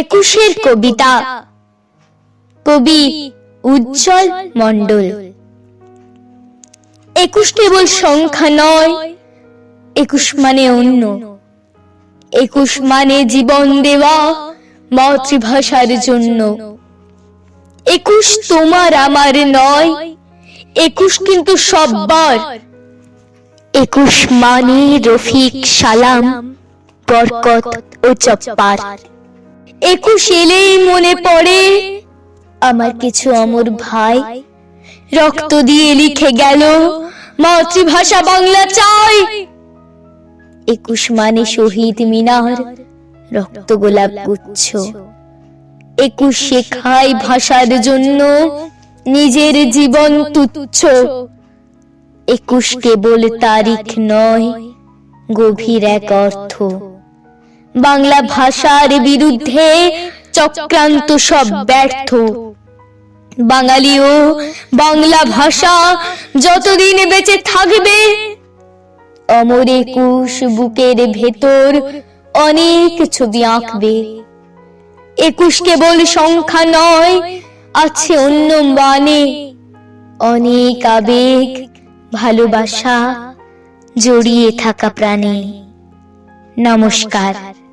একুশের কবিতা। কবি উজ্জ্বল মণ্ডল। একুশ কেবল সংখ্যা নয়, একুশ মানে অন্য। একুশ মানে জীবন দেওয়া মাতৃভাষার জন্য। একুশ তোমার আমার নয়, একুশ কিন্তু সব্বার। একুশ মানে রফিক সালাম, বরকত ও চপ্পার একুশ এলেই মনে পড়ে আমার কিছু অমর ভাই। রক্ত দিয়ে লিখে গেল, মাতৃভাষা বাংলা চাই। একুশ মানে শহীদ মিনার রক্ত গোলাপ গুচ্ছ। একুশ শেখায় ভাষার জন্য নিজের জীবন তুচ্ছ। একুশ কেবল তারিখ নয়, গভীর এক অর্থ। বাংলা ভাষার বিরুদ্ধে চক্রান্ত সব ব্যর্থ। বাঙালিও বাংলা ভাষা যতদিন বেঁচে থাকবে, অমর একুশ বুকের ভেতর অনেক ছবি আঁকবে। একুশ কেবল সংখ্যা নয়, আছে অন্য মানে অনেক আবেগ, ভালোবাসা জড়িয়ে থাকা প্রাণে। নমস্কার।